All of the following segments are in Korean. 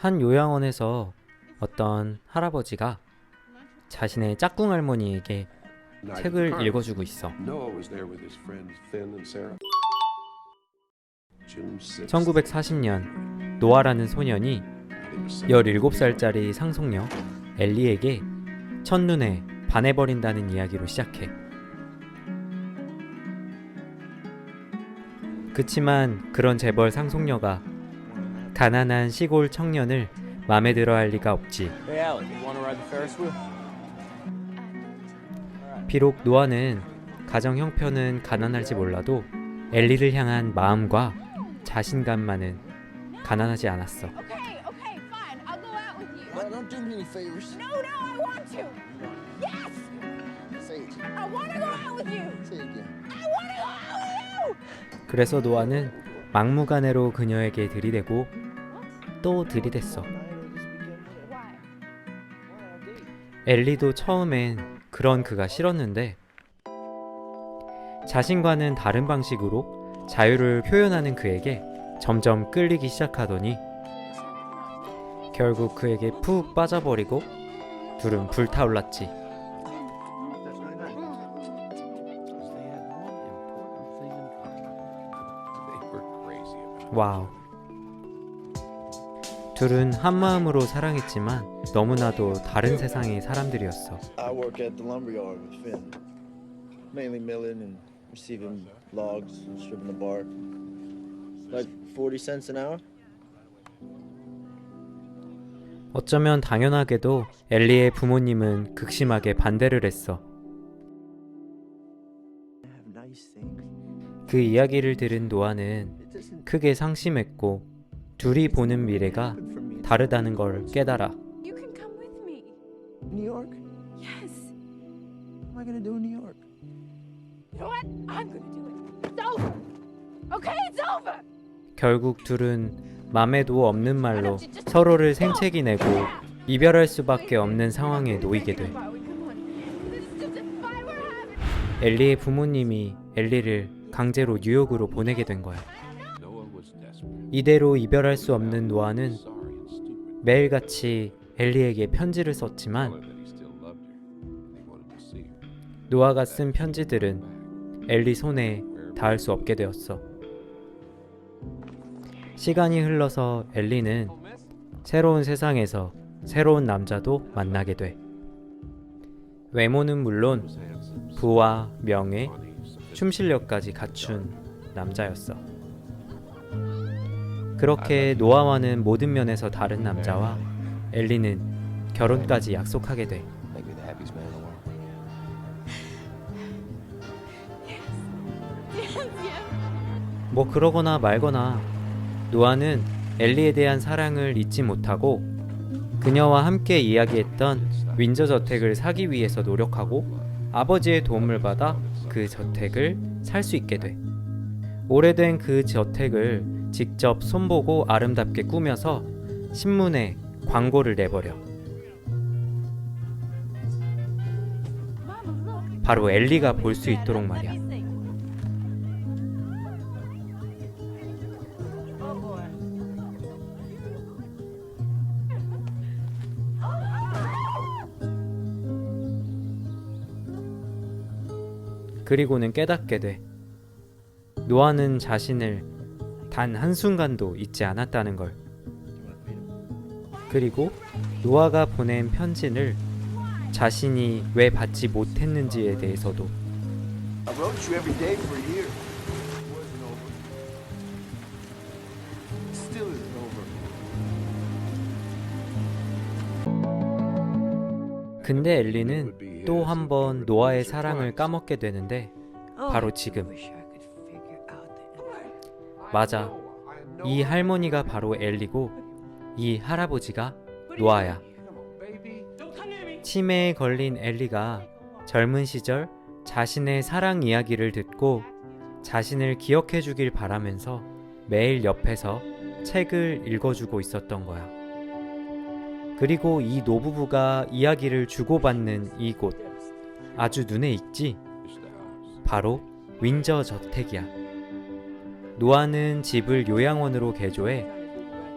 한 요양원에서 어떤 할아버지가 자신의 짝꿍 할머니에게 책을 읽어주고 있어. Noah was there with his friends Finn and Sarah. June 6th. 1940년 노아라는 소년이 17살짜리 상속녀 엘리에게 첫눈에 반해버린다는 이야기로 시작해. 그치만 그런 재벌 상속녀가 가난한 시골 청년을 마음에 들어 할 리가 없지. Hey, Alec, you want to ride the Ferris wheel? 비록 노아는 가정 형편은 가난할지 몰라도 엘리를 향한 마음과 자신감만은 가난하지 않았어. Okay, okay, fine. I'll go out with you. Well, don't do me any favors. No, no, I want to. Yes, Say it. I want to go out with you. Say it again. I want to go out with you. 그래서 노아는 막무가내로 그녀에게 들이대고 또 들이댔어. 엘리도 처음엔 그런 그가 싫었는데 자신과는 다른 방식으로 자유를 표현하는 그에게 점점 끌리기 시작하더니 결국 그에게 푹 빠져버리고 둘은 불타올랐지. 와우. 둘은 한 마음으로 사랑했지만 너무나도 다른 세상의 사람들이었어. I work at the lumber yard with Finn. Mainly milling and receiving logs and stripping the bark. Like 40 cents an hour? 어쩌면 당연하게도 엘리의 부모님은 극심하게 반대를 했어. 그 이야기를 들은 노아는 크게 상심했고 둘이 보는 미래가. 다르다는 걸 깨달아. You can come with me. New York? Yes. What am I gonna do in New York? You know what? I'm gonna do it. It's over. Okay, it's over. 결국 둘은 맘에도 없는 말로 서로를 생채기 내고 이별할 수밖에 없는 상황에 놓이게 돼. 엘리의 부모님이 엘리를 강제로 뉴욕으로 보내게 된 거야. 이대로 이별할 수 없는 노아는. 매일같이 엘리에게 편지를 썼지만. 노아가 쓴 편지들은 엘리 손에 닿을 수 없게 되었어. 시간이 흘러서 엘리는 새로운 세상에서 새로운 남자도 만나게 돼. 외모는 물론 부와 명예, 춤 실력까지 갖춘 남자였어. 그렇게 노아와는 모든 면에서 다른 남자와 엘리는 결혼까지 약속하게 돼. 뭐 그러거나 말거나 노아는 엘리에 대한 사랑을 잊지 못하고 그녀와 함께 이야기했던 윈저 저택을 사기 위해서 노력하고 아버지의 도움을 받아 그 저택을 살 수 있게 돼. 오래된 그 저택을 직접 손보고 아름답게 꾸며서 신문에 광고를 내버려. 바로 엘리가 볼 수 있도록 말이야. 그리고는 깨닫게 돼. 노아는 자신을 단 한순간도 잊지 않았다는 걸. 그리고 노아가 보낸 편지를 자신이 왜 받지 못했는지에 대해서도. 근데 엘리는 또 한 번 노아의 사랑을 까먹게 되는데 바로 지금 맞아 이 할머니가 바로 엘리고 이 할아버지가 노아야 치매에 걸린 엘리가 젊은 시절 자신의 사랑 이야기를 듣고 자신을 기억해 주길 바라면서 매일 옆에서 책을 읽어주고 있었던 거야. 그리고 이 노부부가 이야기를 주고받는 이곳 아주 눈에 익지? 바로 윈저 저택이야. 노아는 집을 요양원으로 개조해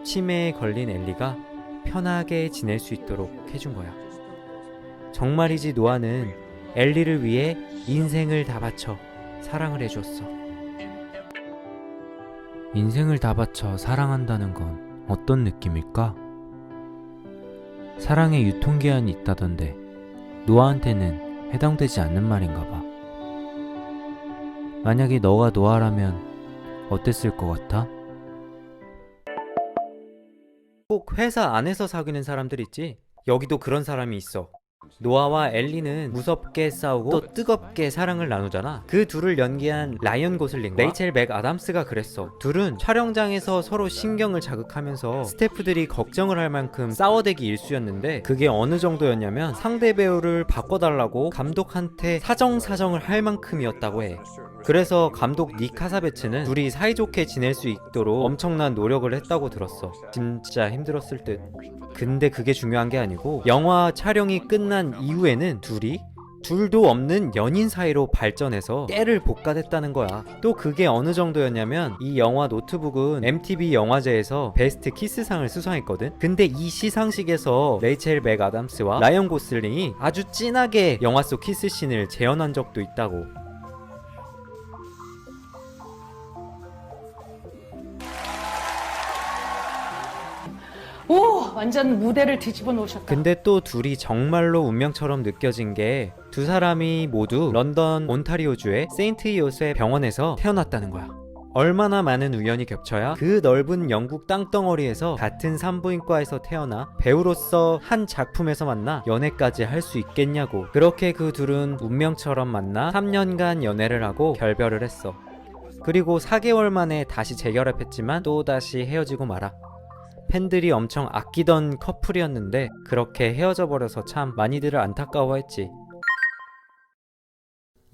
치매에 걸린 엘리가 편하게 지낼 수 있도록 해준 거야. 정말이지 노아는 엘리를 위해 인생을 다 바쳐 사랑을 해줬어. 인생을 다 바쳐 사랑한다는 건 어떤 느낌일까? 사랑에 유통기한이 있다던데 노아한테는 해당되지 않는 말인가 봐. 만약에 너가 노아라면 어땠을 것 같아? 꼭 회사 안에서 사귀는 사람들 있지? 여기도 그런 사람이 있어. 노아와 엘리는 무섭게 싸우고 또 뜨겁게 사랑을 나누잖아. 그 둘을 연기한 라이언 고슬링과 레이첼 맥 아담스가 그랬어. 둘은 촬영장에서 서로 신경을 자극하면서 스태프들이 걱정을 할 만큼 싸워대기 일수였는데 그게 어느 정도였냐면 상대 배우를 바꿔달라고 감독한테 사정사정을 할 만큼이었다고 해. 그래서 감독 닉 카사베츠는 둘이 사이좋게 지낼 수 있도록 엄청난 노력을 했다고 들었어. 진짜 힘들었을 듯. 근데 그게 중요한 게 아니고 영화 촬영이 끝난 이후에는 둘이 둘도 없는 연인 사이로 발전해서 깨를 볶아댔다는 거야. 또 그게 어느 정도였냐면 이 영화 노트북은 MTV 영화제에서 베스트 키스상을 수상했거든. 근데 이 시상식에서 레이첼 맥 아담스와 라이언 고슬링이 아주 진하게 영화 속 키스 씬을 재현한 적도 있다고. 오 완전 무대를 뒤집어 놓으셨다. 근데 또 둘이 정말로 운명처럼 느껴진 게 두 사람이 모두 런던 온타리오주의 세인트 이오스의 병원에서 태어났다는 거야. 얼마나 많은 우연이 겹쳐야 그 넓은 영국 땅덩어리에서 같은 산부인과에서 태어나 배우로서 한 작품에서 만나 연애까지 할 수 있겠냐고. 그렇게 그 둘은 운명처럼 만나 3년간 연애를 하고 결별을 했어. 그리고 4개월 만에 다시 재결합했지만 또 다시 헤어지고 말아. 팬들이 엄청 아끼던 커플이었는데 그렇게 헤어져 버려서 참 많이들을 안타까워했지.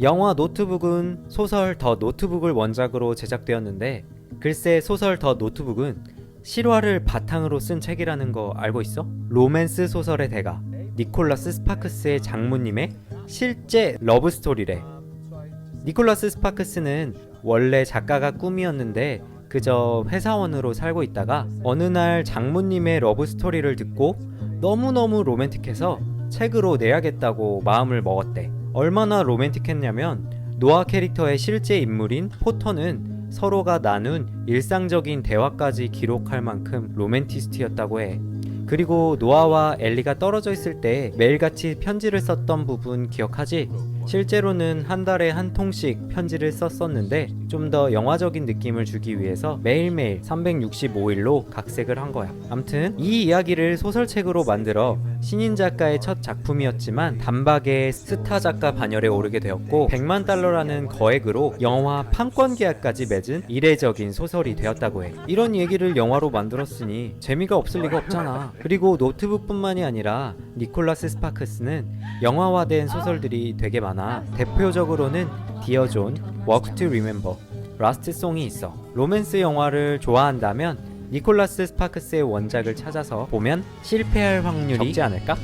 영화 노트북은 소설 더 노트북을 원작으로 제작되었는데 글쎄 소설 더 노트북은 실화를 바탕으로 쓴 책이라는 거 알고 있어? 로맨스 소설의 대가 니콜라스 스파크스의 장모님의 실제 러브 스토리래. 니콜라스 스파크스는 원래 작가가 꿈이었는데 그저 회사원으로 살고 있다가 어느 날 장모님의 러브 스토리를 듣고 너무너무 로맨틱해서 책으로 내야겠다고 마음을 먹었대. 얼마나 로맨틱했냐면 노아 캐릭터의 실제 인물인 포터는 서로가 나눈 일상적인 대화까지 기록할 만큼 로맨티스트였다고 해. 그리고 노아와 엘리가 떨어져 있을 때 매일같이 편지를 썼던 부분 기억하지? 실제로는 한 달에 한 통씩 편지를 썼었는데 좀 더 영화적인 느낌을 주기 위해서 매일매일 365일로 각색을 한 거야. 암튼 이 이야기를 소설책으로 만들어 신인 작가의 첫 작품이었지만 단박에 스타 작가 반열에 오르게 되었고 100만 달러라는 거액으로 영화 판권 계약까지 맺은 이례적인 소설이 되었다고 해. 이런 얘기를 영화로 만들었으니 재미가 없을 리가 없잖아. 그리고 노트북뿐만이 아니라 니콜라스 스파크스는 영화화된 소설들이 되게 많아. 대표적으로는 디어 존, 투 리멤버, 라스트 송이 있어. 로맨스 영화를 좋아한다면 니콜라스 스파크스의 원작을 찾아서 보면 실패할 확률이 적지 않을까?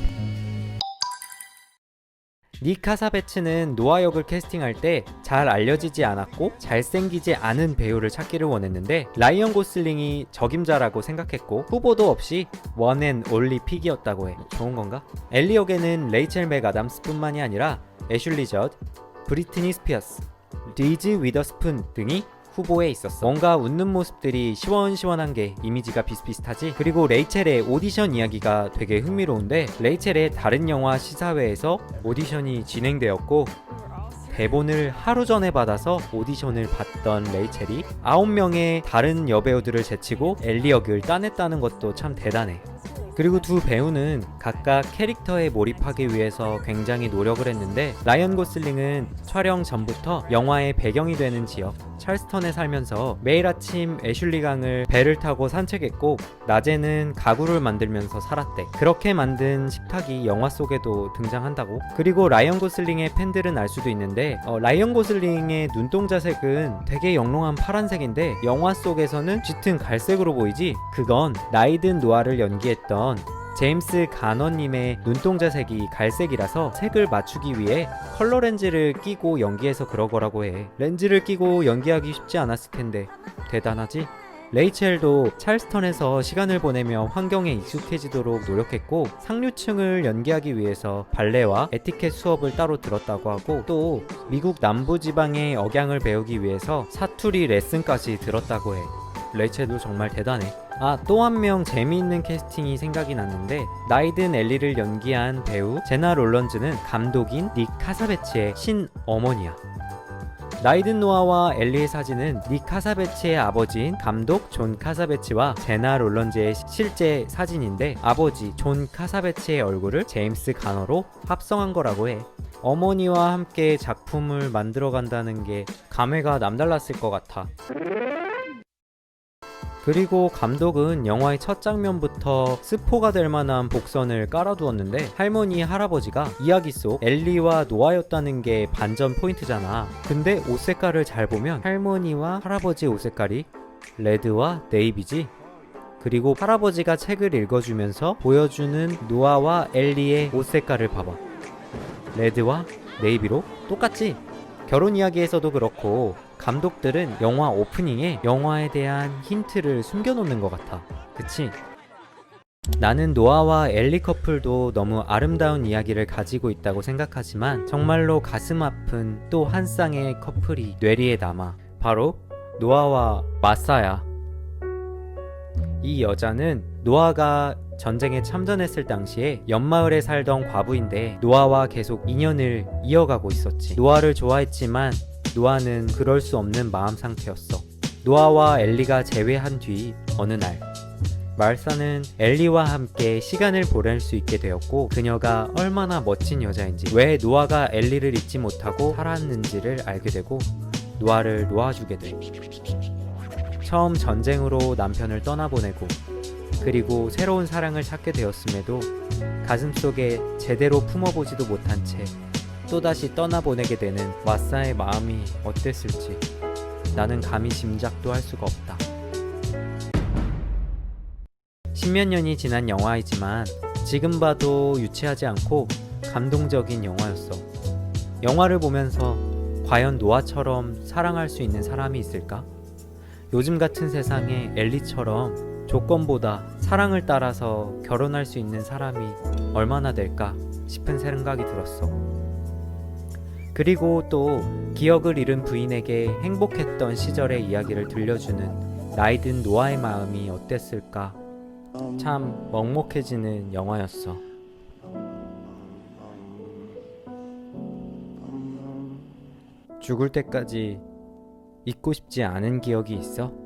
닉 카사베츠는 노아 역을 캐스팅할 때 잘 알려지지 않았고 잘생기지 않은 배우를 찾기를 원했는데 라이언 고슬링이 적임자라고 생각했고 후보도 없이 원앤 올리 픽이었다고 해. 좋은 건가? 엘리 역에는 레이첼 맥 아담스뿐만이 아니라 애슐리 젖, 브리트니 스피어스, 리즈 위더스푼 등이 후보에 있었어. 뭔가 웃는 모습들이 시원시원한 게 이미지가 비슷비슷하지? 그리고 레이첼의 오디션 이야기가 되게 흥미로운데 레이첼의 다른 영화 시사회에서 오디션이 진행되었고 대본을 하루 전에 받아서 오디션을 봤던 레이첼이 9명의 다른 여배우들을 제치고 엘리 역을 따냈다는 것도 참 대단해. 그리고 두 배우는 각각 캐릭터에 몰입하기 위해서 굉장히 노력을 했는데 라이언 고슬링은 촬영 전부터 영화의 배경이 되는 지역 찰스턴에 살면서 매일 아침 애슐리 강을 배를 타고 산책했고 낮에는 가구를 만들면서 살았대. 그렇게 만든 식탁이 영화 속에도 등장한다고. 그리고 라이언 고슬링의 팬들은 알 수도 있는데 어, 라이언 고슬링의 눈동자색은 되게 영롱한 파란색인데 영화 속에서는 짙은 갈색으로 보이지? 그건 나이든 노아를 연기했던 제임스 가너님의 눈동자 색이 갈색이라서 색을 맞추기 위해 컬러 렌즈를 끼고 연기해서 그러거라고 해. 렌즈를 끼고 연기하기 쉽지 않았을 텐데 대단하지? 레이첼도 찰스턴에서 시간을 보내며 환경에 익숙해지도록 노력했고 상류층을 연기하기 위해서 발레와 에티켓 수업을 따로 들었다고 하고 또 미국 남부 지방의 억양을 배우기 위해서 사투리 레슨까지 들었다고 해. 레이첼도 정말 대단해. 아, 또 한 명 재미있는 캐스팅이 생각이 났는데 나이든 엘리를 연기한 배우 제나 롤런즈는 감독인 닉 카사베치의 신어머니야. 나이든 노아와 엘리의 사진은 닉 카사베치의 아버지인 감독 존 카사베치와 제나 롤런즈의 실제 사진인데 아버지 존 카사베치의 얼굴을 제임스 가너로 합성한 거라고 해. 어머니와 함께 작품을 만들어 간다는 게 감회가 남달랐을 것 같아. 그리고 감독은 영화의 첫 장면부터 스포가 될 만한 복선을 깔아두었는데 할머니 할아버지가 이야기 속 엘리와 노아였다는 게 반전 포인트잖아. 근데 옷 색깔을 잘 보면 할머니와 할아버지 옷 색깔이 레드와 네이비지. 그리고 할아버지가 책을 읽어주면서 보여주는 노아와 엘리의 옷 색깔을 봐봐. 레드와 네이비로 똑같지? 결혼 이야기에서도 그렇고 감독들은 영화 오프닝에 영화에 대한 힌트를 숨겨놓는 것 같아. 그치? 나는 노아와 엘리 커플도 너무 아름다운 이야기를 가지고 있다고 생각하지만 정말로 가슴 아픈 또 한 쌍의 커플이 뇌리에 남아. 바로 노아와 마사야. 이 여자는 노아가 전쟁에 참전했을 당시에 옆마을에 살던 과부인데 노아와 계속 인연을 이어가고 있었지. 노아를 좋아했지만 노아는 그럴 수 없는 마음 상태였어. 노아와 엘리가 재회한 뒤 어느 날 말사는 엘리와 함께 시간을 보낼 수 있게 되었고 그녀가 얼마나 멋진 여자인지 왜 노아가 엘리를 잊지 못하고 살았는지를 알게 되고 노아를 놓아주게 돼. 처음 전쟁으로 남편을 떠나보내고 그리고 새로운 사랑을 찾게 되었음에도 가슴속에 제대로 품어보지도 못한 채 또다시 떠나보내게 되는 왓사의 마음이 어땠을지 나는 감히 짐작도 할 수가 없다. 십몇 년이 지난 영화이지만 지금 봐도 유치하지 않고 감동적인 영화였어. 영화를 보면서 과연 노아처럼 사랑할 수 있는 사람이 있을까? 요즘 같은 세상에 엘리처럼 조건보다 사랑을 따라서 결혼할 수 있는 사람이 얼마나 될까 싶은 생각이 들었어. 그리고 또 기억을 잃은 부인에게 행복했던 시절의 이야기를 들려주는 나이든 노아의 마음이 어땠을까 참 먹먹해지는 영화였어. 죽을 때까지 잊고 싶지 않은 기억이 있어?